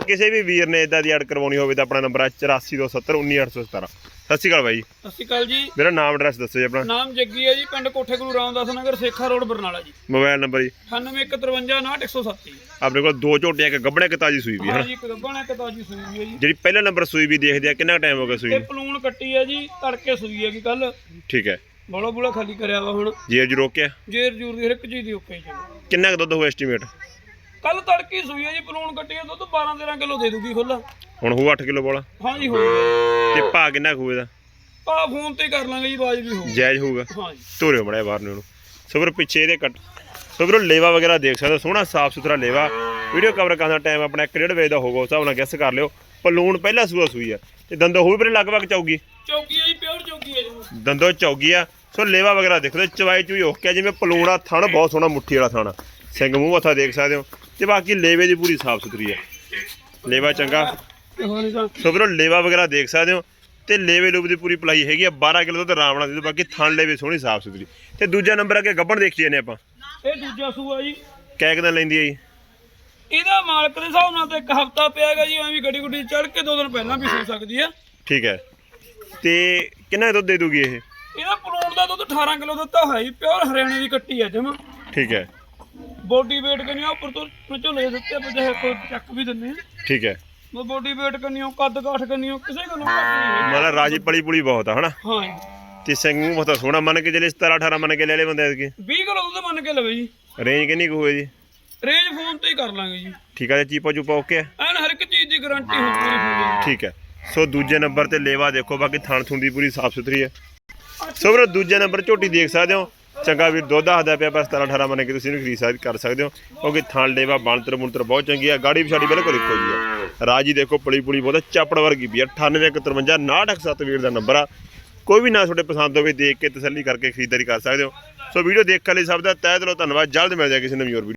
ਸੋ ਕਿਸੇ ਵੀ ਵੀਰ ਨੇ ਇਦਾਂ ਦੀ ਐਡ ਕਰਵਾਉਣੀ ਹੋਵੇ ਤਾਂ ਆਪਣਾ ਨੰਬਰ ਹੈ 8427191817 ਸਤਿ ਸ਼੍ਰੀ ਅਕਾਲ ਬਾਈ। ਜੀ ਸਤਿ ਸ਼੍ਰੀ ਅਕਾਲ ਜੀ। ਮੇਰਾ ਨਾਮ ਐਡਰੈਸ ਦੱਸੋ ਜੀ ਆਪਣਾ। ਨਾਮ ਜੱਗੀ ਹੈ ਜੀ ਪਿੰਡ Kothe Guru Ramdas Nagar Sekha road Barnala ji. Mobile number ਜੀ। 9815598107 ਆਪਣੇ ਕੋਲ ਦੋ ਝੋਟੀਆਂ ਇੱਕ ਗੱਬਣੇ ਇੱਕ ਤਾਜੀ ਸੂਈ ਵੀ ਹੈ ਹਾਂ ਜੀ ਇੱਕ ਗੱਬਣ ਇੱਕ ਤਾਜੀ ਸੂਈ ਵੀ ਹੈ ਜੀ। ਜਿਹੜੀ ਪਹਿਲਾ ਨੰਬਰ ਸੂਈ ਵੀ ਦੇਖਦੇ ਆ ਕਿੰਨਾ ਟਾਈਮ ਹੋ ਗਿਆ ਸੂਈ ਤੇ ਨੂੰ? ਪਲੂਣ ਕੱਟੀ ਹੈ ਜੀ ਤੜਕੇ ਸੂਈ ਹੈ ਕਿ ਕੱਲ ਠੀਕ ਹੈ। ਬੋਲਾ ਬੁਲਾ ਖਾਲੀ ਕਰਿਆ ਵਾ ਹੁਣ। ਜੀ ਅੱਜ ਰੋਕਿਆ? ਜੇਰ ਜੂਰ ਦੀ ਹਰ ਇੱਕ ਚੀਜ਼ ਦੀ ਓਕੇ ਜੀ। ਕਿੰਨਾ ਕੁ ਦੁੱਧ ਹੋਇਆ ਐਸਟੀਮੇਟ ਕੱਲ ਤੜਕੀ ਸੂਈ ਹੈ ਜੀ ਪਲੂਣ ਕੱਟੀ ਹੈ ਦੁੱਧ 12 13 ਕਿਲੋ ਦੇ ਦੂਗੀ ਖੁੱਲਾ ਹੁਣ ਹੋਊ 8 ਕਿਲੋ ਬੋਲਾ। ਹਾਂ ਜੀ ਹੋ ਗਿਆ ਤੇ ਭਾ ਕਿੰਨਾ ਹੋਊ ਇਹਦਾ? ਆ ਫੋਨ ਤੇ ਕਰ ਲਾਂਗੇ ਜੀ ਬਾਜ ਵੀ ਹੋ ਜਾਇਜ਼ ਹੋਊਗਾ। ਹਾਂ ਜੀ ਧੋਰਿਓ ਮੜਿਆ ਬਾਹਰ ਨੂੰ ਉਹਨੂੰ ਸੋ ਵੀਰੋ ਪਿੱਛੇ ਇਹਦੇ ਕੱਟ ਸੋ ਵੀਰੋ ਲੇਵਾ ਵਗੈਰਾ ਦੇਖ ਸਕਦੇ ਸੋਹਣਾ ਸਾਫ਼ ਸੁਥਰਾ ਲੇਵਾ। ਵੀਡੀਓ ਕਵਰ ਕਰਨ ਦਾ ਟਾਈਮ ਆਪਣਾ 1 ਡੇਢ ਵਜੇ ਦਾ ਹੋਊਗਾ ਉਸ ਹਿਸਾਬ ਨਾਲ ਗੈਸ ਕਰ ਲਿਓ। ਪਲੂਣ ਪਹਿਲਾ ਸੂਆ ਸੂਈ ਆ। ਤੇ ਦੰਦੋ ਹੋਈ ਵੀਰੇ ਲਗਭਗ ਚੌਗੀ? ਚੌਕੀ ਹੈ ਜੀ ਪਿਓਰ ਚੌਕੀ ਹੈ ਜੀ। ਦੰਦੋ ਚੌਗੀ ਆ। ਸੋ ਲੇਵਾ ਵਗੈਰਾ ਦੇਖੋ ਤੇ ਚਵਾਈ ਚੂਈ ਹੋ ਕੇ ਜਿਵੇਂ ਪਲੂਣਾ ਥਣ ਬਹੁਤ ਸੋਹਣਾ ਮੁੱਠੀ ਵਾਲਾ ਥਣ ਆ। ਸਿੰਘ ਮੂੰਹ ਮੱਥਾ ਦੇਖ ਸਕਦੇ ਹੋ। ਤੇ ਬਾਕੀ ਲੇਵੇ ਦੀ ਪੂਰੀ ਸਾਫ਼ ਸੁਥਰੀ ਆ। ਲੇਵਾ ਚੰਗਾ। ਸੋ ਵੀਰੋ ਲੇਵਾ ਵਗੈਰਾ ਦੇਖ ਸਕਦੇ ਹੋ। ਤੇ ਲੇਵੇ ਲੂਬ ਦੀ ਪੂਰੀ ਪਲਾਈ ਹੈਗੀ ਆ। 12 ਕਿਲੋ ਤੋਂ ਆਰਾਮ ਨਾਲ ਦੇ ਬਾਕੀ ਥਣ ਲੇਵੇ ਸੋਹਣੀ ਸਾਫ਼ ਸੁਥਰੀ। ਤੇ ਦੂਜਾ ਨੰਬਰ ਅੱਗੇ ਗੱਬਣ ਦੇਖੀਏ ਨੇ ਆਪਾਂ। ਇਹ ਦੂਜਾ ਸੂਆ ਜੀ। ਕੈ ਕੁ ਦਿਨ ਲੈਂਦੀ ਹੈ ਜੀ। ਇਹਦਾ ਮਾਲਕ ਦੇ ਹਿਸਾਬ ਨਾਲ ਤਾਂ ਇੱਕ ਹਫਤਾ ਪਿਆਗਾ ਜੀ ਐਵੇਂ ਗੱਡੀ ਗੁੱਡੀ ਚੜ ਕੇ ਦੋ ਦਿਨ ਪਹਿਲਾਂ ਵੀ ਸੋ ਸਕਦੀ ਆ। ਠੀਕ ਹੈ। ਤੇ ਕਿੰਨਾ ਦੁੱਧ ਦੇ ਦੂਗੀ ਇਹ? ਇਹਦਾ ਪਲੂਣ ਦਾ ਦੁੱਧ 18 ਕਿਲੋ ਦਿੱਤਾ ਹੋਇਆ ਜੀ ਪਿਓਰ ਹਰਿਆਣੇ ਦੀ ਕੱਟੀ ਆ ਜਮਾ। ਠੀਕ ਹੈ। ਬੋਡੀ weight ਕਰਨੀ ਆ? ਉੱਪਰ ਤੋਂ ਝੋਲੇ ਦਿੱਤੇ ਚਾਹੇ ਕੋਈ ਚੱਕ ਵੀ ਦਿੰਨੇ ਆ। ਠੀਕ ਹੈ। ਮੈਂ ਬੋਡੀ weight ਕਰਨੀ ਆ ਕੱਦ ਕਾਠ ਕਰਨੀ ਆ ਕਿਸੇ ਗੱਲੋਂ ਘੱਟ ਨਹੀਂ ਹੈਗੀ। ਮਤਲਬ ਰਾਜੀ ਪਲੀ ਪੁਲੀ ਬਹੁਤ ਆ ਹਨਾ? ਹਾਂ ਜੀ। ਤੇ ਸਿੰਘ ਮੱਥਾ ਸੋਹਣਾ ਮੰਨ ਕੇ ਜਿਹੜੇ 17 18 ਮੰਨ ਕੇ ਲੈ ਲੈ ਬੰਦੇ ਐਤਕੀ। 20 ਕਿਲੋ ਦੁੱਧ ਮੰਨ ਕੇ ਲਵੇ ਜੀ। ਰੇਂਜ ਕਿੰਨੀ ਕੁ ਹੋਏ ਜੀ? ਰੇਂਜ ਫੋਨ ਤੇ ਹੀ ਕਰ ਲਾਂਗੇ ਜੀ। ਠੀਕ ਹੈ ਜੀ ਚੀਪਾ ਚੂਪਾ ਓਕੇ ਹੈ ਐਨ ਹਰ ਇੱਕ ਚੀਜ਼ ਦੀ ਗਾਰੰਟੀ ਹੁੰਦੀ ਹੈ ਠੀਕ ਹੈ ਸੋ ਦੂਜੇ ਨੰਬਰ ਤੇ ਲੇਵਾ ਦੇਖੋ ਬਾਕੀ ਥਣ ਥੁੰਦੀ ਪੂਰੀ ਸਾਫ਼ ਸੁਥਰੀ ਹੈ ਸੋ ਵੀਰੋ ਦੂਜੇ ਨੰਬਰ ਝੋਟੀ ਦੇਖ ਸਕਦੇ ਹੋ। ਚੰਗਾ ਵੀਰ ਦੁੱਧ ਆਦਾ ਪਿਆ, ਬਸ 17 18 ਮੰਨ ਕੇ ਤੁਸੀਂ ਇਹਨੂੰ ਖਰੀਦ ਸਕਦੇ ਕਰ ਸਕਦੇ ਹੋ। ਕਿਉਂਕਿ ਥਣ ਲੇਵਾ ਬਣਤਰ ਬੁਣਤਰ ਬਹੁਤ ਚੰਗੀ ਆ, ਗਾੜੀ ਵਿਛਾੜੀ ਬਿਲਕੁਲ ਇੱਕੋ ਜੀ ਆ। ਰਾਜੀ ਦੇਖੋ ਪਲੀ ਪੁਲੀ ਬਹੁਤ ਚਾਪੜ ਵਰਗੀ ਵੀ ਆ 9853 987 ਵੀਰ ਦਾ ਨੰਬਰ ਆ। ਕੋਈ ਵੀ ਨਾ ਤੁਹਾਡੇ ਪਸੰਦ ਹੋਵੇ, ਦੇਖ ਕੇ ਤਸੱਲੀ ਕਰਕੇ ਖਰੀਦਦਾਰੀ ਕਰ ਸਕਦੇ ਹੋ। ਸੋ ਵੀਡੀਓ ਦੇਖਣ ਲਈ ਸਭ ਦਾ ਤਹਿ ਦਿਲੋਂ ਧੰਨਵਾਦ, ਜਲਦ ਮਿਲ ਜਾਏ ਕਿਸੇ ਨਵੀਂ ਹੋਰ ਵੀਡੀਓ